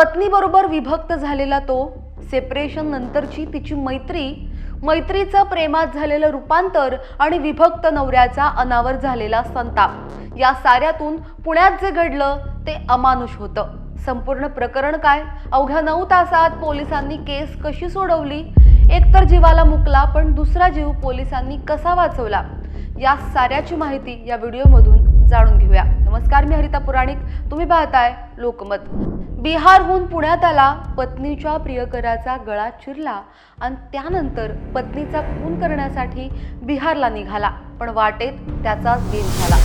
पत्नीबरोबर विभक्त झालेला तो सेपरेशन नंतरची तिची मैत्री मैत्रीचं प्रेमात झालेलं रूपांतर आणि विभक्त नवऱ्याचा अनावर झालेला संताप. या साऱ्यातून पुण्यात जे घडलं ते अमानुष होतं. संपूर्ण प्रकरण काय? अवघ्या नऊ तासात पोलिसांनी केस कशी सोडवली? एकतर जीवाला मुकला पण दुसरा जीव पोलिसांनी कसा वाचवला? या साऱ्याची माहिती या व्हिडिओमधून जाणून घेऊया. नमस्कार मी हरिता पुराणिक. तुम्ही पाहताय लोकमत. बिहारहून पुण्यात आला पत्नीच्या प्रियकराचा गळा चिरला आणि त्यानंतर पत्नीचा खून करण्यासाठी बिहारला निघाला पण वाटेत त्याचाच गेम झाला.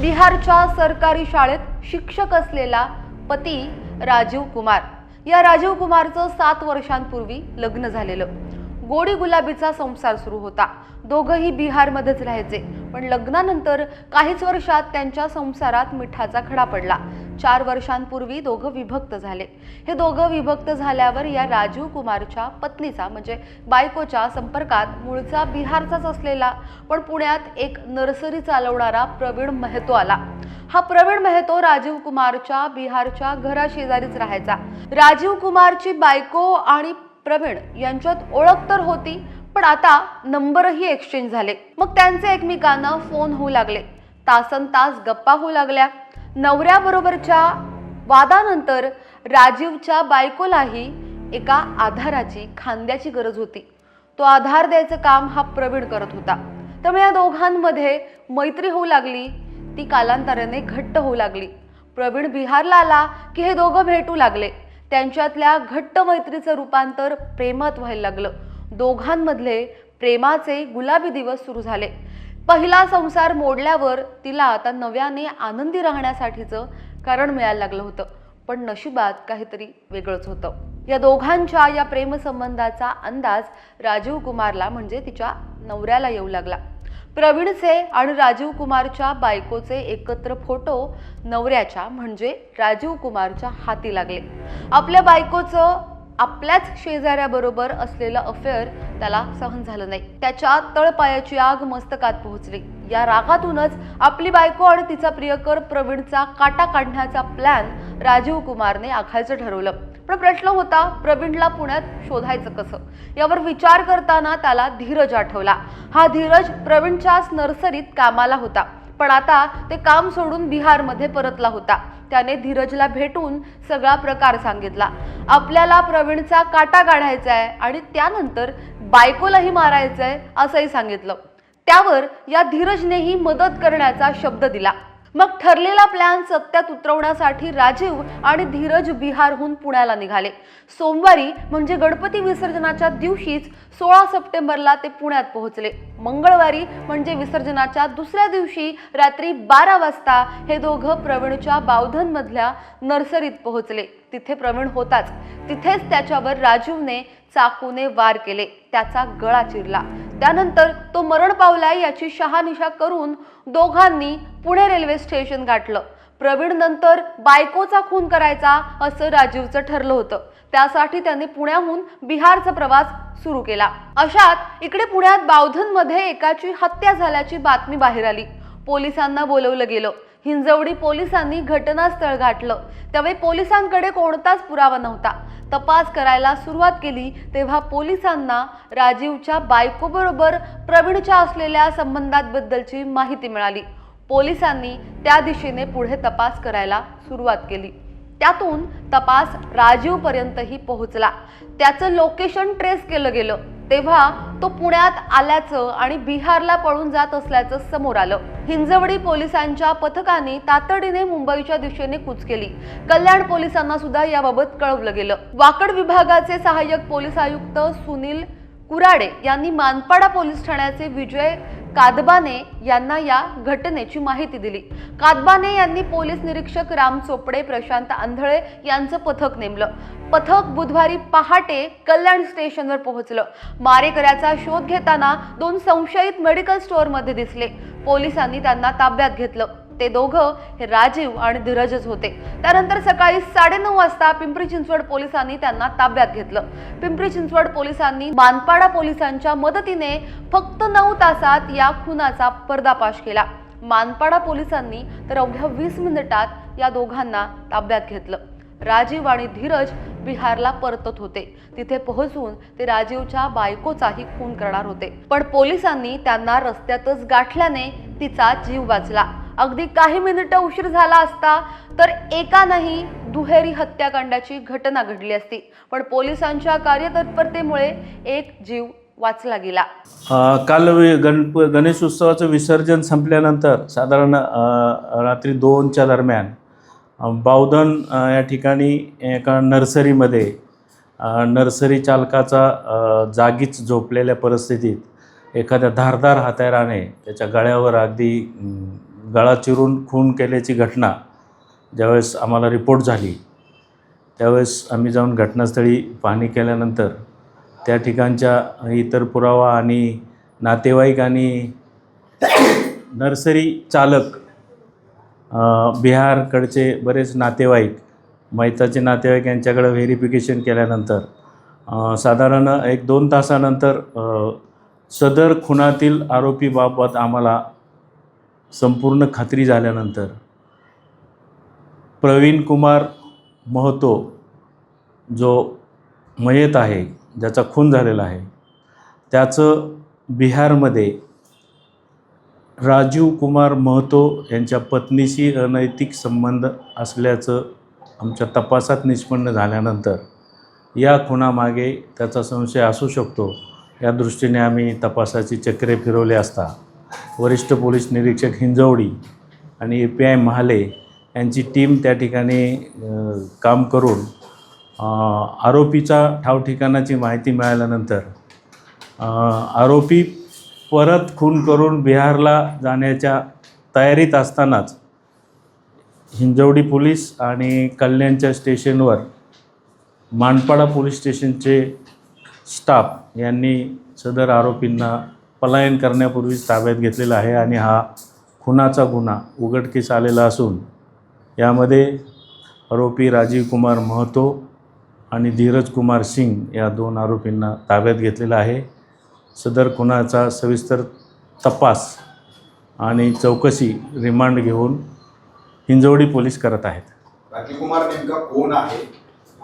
बिहारच्या सरकारी शाळेत शिक्षक असलेला पती राजीव कुमार. या राजीव कुमारचं सात वर्षांपूर्वी लग्न झालेलं. गोडी गुलाबीचा संसार सुरू होता. दोघंही बिहारमध्येच राहायचे. पण लग्नानंतर काहीच वर्षात त्यांच्या संसारात मिठाचा खडा पडला. चार वर्षांपूर्वी दोघं विभक्त झाले. हे दोघं विभक्त झाल्यावर या राजीव कुमारच्या पत्नीचा म्हणजे बायकोच्या संपर्कात मूळचा बिहारचाच असलेला पण पुण्यात एक नर्सरी चालवणारा प्रवीण मेहतो आला. हा प्रवीण मेहतो राजीव कुमारच्या बिहारच्या घराशेजारीच राहायचा. राजीव कुमारची बायको आणि प्रवीण यांच्यात ओळख तर होती पण आता नंबरही एक्सचेंज झाले. मग त्यांचे एकमेकांना फोन होऊ लागले. तासन तास गप्पा होऊ लागल्या. नवऱ्याबरोबरच्या वादानंतर राजीवच्या बायकोलाही एका आधाराची खांद्याची गरज होती. तो आधार द्यायचं काम हा प्रवीण करत होता. त्यामुळे या दोघांमध्ये मैत्री होऊ लागली. ती कालांतराने घट्ट होऊ लागली. प्रवीण बिहारला आला की हे दोघं भेटू लागले. त्यांच्यातल्या घट्ट मैत्रीचं रूपांतर प्रेमात व्हायला लागलं. दोघांमधले प्रेमाचे गुलाबी दिवस सुरू झाले. पहिला संसार मोडल्यावर तिला आता नव्याने आनंदी राहण्यासाठीचं कारण मिळायला लागलं होतं. पण नशिबात काहीतरी वेगळंच होतं. या दोघांच्या या प्रेमसंबंधाचा अंदाज राजीव कुमारला म्हणजे तिच्या नवऱ्याला येऊ लागला. प्रवीणचे आणि राजीव कुमारच्या बायकोचे एकत्र फोटो नवऱ्याच्या म्हणजे राजीव कुमारच्या हाती लागले. आपल्या बायकोचं आपल्याच शेजाऱ्याबरोबर असलेलं अफेअर त्याला सहन झालं नाही. त्याच्या तळपायाची आग मस्तकात पोहोचली. या रागातूनच आपली बायको आणि तिचा प्रियकर प्रवीणचा काटा काढण्याचा प्लॅन राजीव कुमारने आखायचं ठरवलं. पण प्रश्न होता प्रवीणला पुण्यात शोधायचं कसं? यावर विचार करताना त्याला धीरज आठवला. हा धीरज प्रवीणच्याच नर्सरीत कामाला होता. पण आता ते काम सोडून बिहारमध्ये परतला होता. त्याने धीरजला भेटून सगळा प्रकार सांगितला. आपल्याला प्रवीणचा काटा काढायचा आहे आणि त्यानंतर बायकोलाही मारायचं आहे असंही सांगितलं. त्यावर या धीरजनेही मदत करण्याचा शब्द दिला. मग ठरलेला प्लॅन सत्यात उतरवण्यासाठी राजीव आणि धीरज बिहारहून पुण्याला निघाले. सोमवारी म्हणजे गणपती विसर्जनाच्या दिवशीच सोळा सप्टेंबरला ते पुण्यात पोहोचले. मंगळवारी म्हणजे विसर्जनाच्या दुसऱ्या दिवशी रात्री बारा वाजता हे दोघं प्रवीणच्या बावधनमधल्या नर्सरीत पोहोचले. तिथे प्रवीण होताच. तिथेच त्याच्यावर राजीवने चाकूने वार केले. त्याचा गळा चिरला. त्यानंतर तो मरण पावलाय याची शहानिशा करून दोघांनी पुणे रेल्वे स्टेशन गाठलं. प्रवीण नंतर बायकोचा खून करायचा असं राजीवचं ठरलं होतं. त्यासाठी त्याने पुण्याहून बिहारचा प्रवास सुरू केला. अशात इकडे पुण्यात बावधनमध्ये एकाची हत्या झाल्याची बातमी बाहेर आली. पोलिसांना बोलवलं गेलं. हिंजवडी पोलिसांनी घटनास्थळ गाठलं. त्यावेळी पोलिसांकडे कोणताच पुरावा नव्हता. तपास करायला सुरुवात केली तेव्हा पोलिसांना राजीवच्या बायकोबरोबर प्रवीणच्या असलेल्या संबंधांबद्दलची माहिती मिळाली. पोलिसांनी त्या दिशेने पुढे तपास करायला सुरुवात केली. त्यातून तपास राजीवपर्यंतही पोहोचला. त्याचं लोकेशन ट्रेस केलं गेलं. तेव्हा तो पुण्यात आल्याचं आणि बिहारला पळून जात असल्याचं समोर आलं. हिंजवडी पोलिसांच्या पथकाने तातडीने मुंबईच्या दिशेने कूच केली. कल्याण पोलिसांना सुद्धा याबाबत कळवलं गेलं. वाकड विभागाचे सहाय्यक पोलीस आयुक्त सुनील कुराडे यांनी मानपाडा पोलीस ठाण्याचे विजय कादबाने यांना या घटनेची माहिती दिली. कादबाने यांनी पोलीस निरीक्षक राम चोपडे प्रशांत आंधळे यांचं पथक नेमलं. पथक बुधवारी पहाटे कल्याण स्टेशनवर पोहोचलं. मारेकऱ्याचा शोध घेताना दोन संशयित मेडिकल स्टोअरमध्ये दिसले. पोलिसांनी त्यांना ताब्यात घेतलं. ते दोघं हे राजीव आणि धीरजच होते. त्यानंतर सकाळी साडेनऊ वाजता पिंपरी चिंचवड पोलिसांनी त्यांना ताब्यात घेतलं. पिंपरी चिंचवड पोलिसांनी मानपाडा पोलिसांच्या मदतीने फक्त नऊ तासात या खुनाचा पर्दापाश केला. मानपाडा पोलिसांनी तर अवघ्या वीस मिनिटात या दोघांना ताब्यात घेतलं. राजीव आणि धीरज बिहारला परतत होते. तिथे पोहोचून ते राजीवच्या बायकोचाही खून करणार होते. पण पोलिसांनी त्यांना रस्त्यातच गाठल्याने तिचा जीव वाचला. अगदी काही मिनिटं उशीर झाला असता तर एका नाही दुहेरी हत्याकांडाची घटना घडली असती. पण पोलिसांच्या कार्यतत्परतेमुळे एक जीव वाचला गेला. काल गणप गणेश उत्सवाचं विसर्जन संपल्यानंतर साधारण रात्री दोनच्या दरम्यान बावधन या ठिकाणी एका नर्सरीमध्ये नर्सरी चालकाचा जागीच झोपलेल्या परिस्थितीत एखाद्या धारदार हत्याराने त्याच्या गळ्यावर अगदी गळा चिरून खून केल्याची घटना ज्यावेळेस आम्हाला रिपोर्ट झाली त्यावेळेस आम्ही जाऊन घटनास्थळी पाहणी केल्यानंतर त्या ठिकाणच्या इतर पुरावा आणि नातेवाईक आणि नर्सरी चालक बिहारकडचे बरेच नातेवाईक मैताचे नातेवाईक यांच्याकडं व्हेरिफिकेशन केल्यानंतर साधारण एक दोन तासानंतर सदर खुनातील आरोपीबाबत आम्हाला संपूर्ण खात्री झाल्यानंतर प्रवीण कुमार महतो जो मयत आहे ज्याचा खून झालेला आहे त्याचं बिहारमध्ये राजीव कुमार महतो यांच्या पत्नीशी अनैतिक संबंध असल्याचं आमच्या तपासात निष्पन्न झाल्यानंतर या खुनामागे त्याचा संशय असू शकतो. या दृष्टीने आम्ही तपासाची चक्रे फिरवले असता वरिष्ठ पोलीस निरीक्षक हिंजवडी आणि ए पी आय महाले यांची टीम त्या ठिकाणी काम करून आरोपीचा ठाव ठिकाणाची माहिती मिळाल्यानंतर आरोपी परत खून करून बिहारला जाण्याच्या तयारीत असतानाच हिंजवडी पोलीस आणि कल्याणच्या स्टेशनवर मानपाडा पोलीस स्टेशनचे स्टाफ यांनी सदर आरोपींना पलायन करण्यापूर्वीच ताब्यात घेतलेला आहे आणि हा खुनाचा गुन्हा उघडकीस आलेला असून यामध्ये आरोपी राजीव कुमार महतो आणि धीरज कुमार सिंग या दोन आरोपींना ताब्यात घेतलेला आहे. सदर खुनाचा सविस्तर तपास आणि चौकशी रिमांड घेऊन हिंजवडी पोलीस करत आहेत. राजीवकुमार नेमका कोण आहे?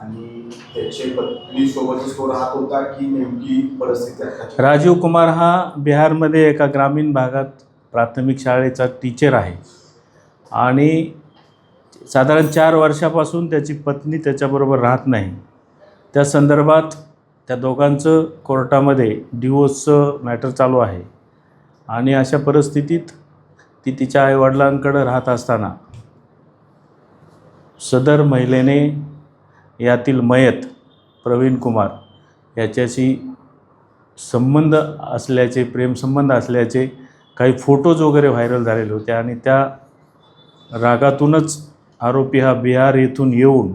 आणि त्याचे पत्नी तो राहत होता की नेमकी परिस्थिती राजीव कुमार हा बिहारमध्ये एका ग्रामीण भागात प्राथमिक शाळेचा टीचर आहे. आणि साधारण चार वर्षापासून त्याची पत्नी त्याच्याबरोबर राहत नाही. त्या संदर्भात त्या दोघांचं कोर्टामध्ये डिवोर्सचं मॅटर चालू आहे. आणि अशा परिस्थितीत ती तिच्या आईवडिलांकडं राहत असताना सदर महिलेने यातील मयत प्रवीण कुमार याच्याशी संबंध असल्याचे प्रेमसंबंध असल्याचे काही फोटोज वगैरे व्हायरल झालेले होते आणि त्या रागातूनच आरोपी हा बिहार येथून येऊन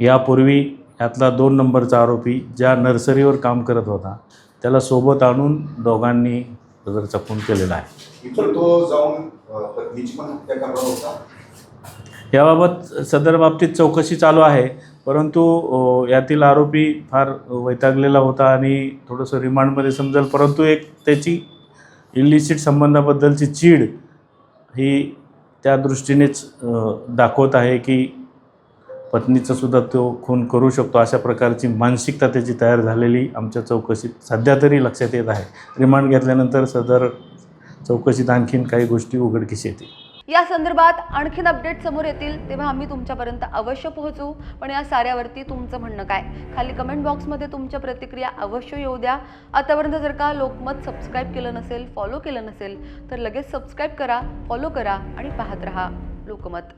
यापूर्वी यातला दोन नंबरचा आरोपी ज्या नर्सरीवर काम करत होता त्याला सोबत आणून दोघांनी सदरचा खून केलेला आहे. तो जाऊन पत्नीची पण हत्या करणार होता. याबाबत सदर बाबतीत चौकशी चालू आहे परंतु यातील आरोपी फार वैतागलेला होता आणि थोडंसं रिमांडमध्ये समजेल परंतु एक त्याची इलिसिट संबंधाबद्दलची चीड ही त्या दृष्टीनेच दाखवत आहे की पत्नीचा सुद्धा तो खून करू शकतो अशा प्रकारची मानसिकता त्याची तयार झालेली आमच्या चौकशीत सध्या तरी लक्षात येत आहे. रिमांड घेतल्यानंतर सदर चौकशीत आणखीन काही गोष्टी उघडकीस येतील. या संदर्भात आणखीन अपडेट समोर येतील तेव्हा आम्ही तुमच्यापर्यंत अवश्य पोहोचू. पण या साऱ्यावरती तुमचं म्हणणं काय? खाली कमेंट बॉक्समध्ये तुमच्या प्रतिक्रिया अवश्य येऊ द्या. आतापर्यंत जर का लोकमत सबस्क्राईब केलं नसेल फॉलो केलं नसेल तर लगेच सबस्क्राईब करा फॉलो करा आणि पाहत रहा लोकमत.